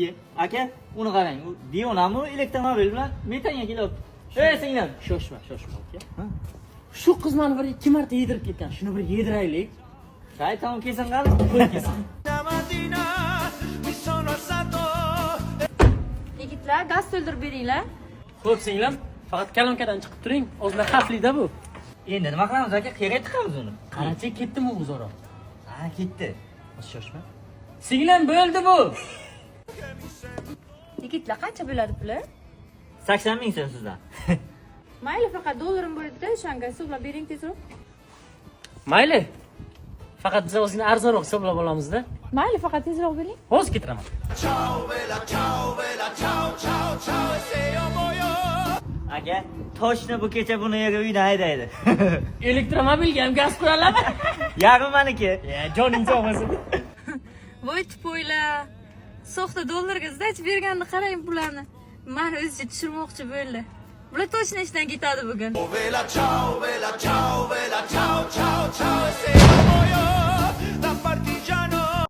Ye, aka, uni qarang. U Dionami elektromobil bilan metanga kelyapti. Ey singlim, Shoshma, shoshma aka. Shu qiz mani bir ikki marta yedirib ketgan. Shuni bir yediraylik. shayton kelsin qani. Qo'y kelsin. Yigitlar, gaz to'ldirib beringlar. Xo'p, singlim, faqat kolonkadan chiqib turing. Ozgina xavfli-da bu. Endi nima qilamiz aka? Qayerga tiqamiz uni? Qarachi ketdimi o'zaro? Ha, ketdi. Shoshma. Singlim bo'ldi bu. Yigitlar, qancha bo'ladi puli? 80 ming so'm sizdan. Mayli, faqat dollarim bor edi-da, o'shanga hisoblab bering tezroq. Mayli. Faqat biz ozgina arzonroq hisoblab olamizda. Mayli, faqat tezroq bering. Hozir ketiraman. aka, toshni bu kecha buni yerga uydan haydaydi. Elektromobilga ham gaz qo'yaladimi? Yarmi maniki. Ya, joning sog' bo'lsin. Voy tipoylar. Soxta dollarga zdach berganini qarang bularni. Mani o'zicha tushirmoqchi bo'ldi. Bular точно ishdan ketadi bugun.